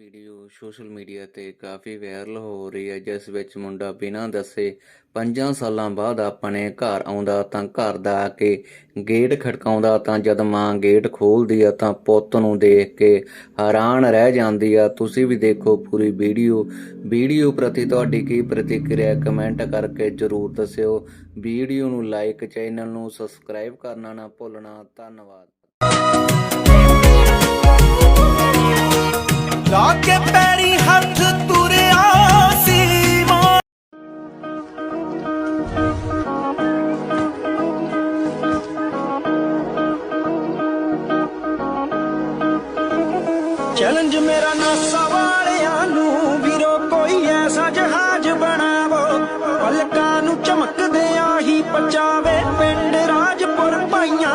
Video social media ਤੇ ਕਾਫੀ viral ਹੋ ਰਹੀ ਹੈ, ਜਿਸ ਵਿੱਚ ਮੁੰਡਾ ਬਿਨਾਂ ਦੱਸੇ ਪੰਜਾਂ ਸਾਲਾਂ ਬਾਅਦ ਆਪਣੇ ਘਰ ਆਉਂਦਾ ਤਾਂ ਘਰ ਦਾ ਆ ਕੇ ਗੇਟ ਖੜਕਾਉਂਦਾ ਤਾਂ ਜਦ ਮਾਂ ਗੇਟ ਖੋਲਦੀ ਆ ਤਾਂ ਪੁੱਤ ਨੂੰ ਦੇਖ ਕੇ ਹੈਰਾਨ ਰਹਿ ਜਾਂਦੀ ਆ। ਤੁਸੀਂ ਵੀ ਦੇਖੋ ਪੂਰੀ ਵੀਡੀਓ ਵੀਡੀਓ ਪ੍ਰਤੀ ਤੁਹਾਡੀ ਕੀ ਪ੍ਰਤੀਕਿਰਿਆ ਕਮੈਂਟ ਕਰਕੇ ਜਰੂਰ ਦੱਸਿਓ। ਵੀਡੀਓ ਨੂੰ ਲਾਈਕ ਚੈਨਲ ਨੂੰ ਸਬਸਕ੍ਰਾਈਬ ਕਰਨਾ ਨਾ ਭੁੱਲਣਾ। ਧੰਨਵਾਦ। ਕੇ ਪੈਰੀ ਹੱਥ ਤੁਰਿਆ ਸੀ ਚੈਲੰਜ ਮੇਰਾ ਨਾ ਵਾਲਿਆਂ ਨੂੰ ਵੀਰੋ, ਕੋਈ ਐਸਾ ਜਹਾਜ਼ ਬਣਾਵੋ। ਪਲਕਾਂ ਨੂੰ ਚਮਕਦੇ ਆਹੀ ਪਚਾਵੇ ਪਿੰਡ ਰਾਜਪੁਰ ਪਾਈਆਂ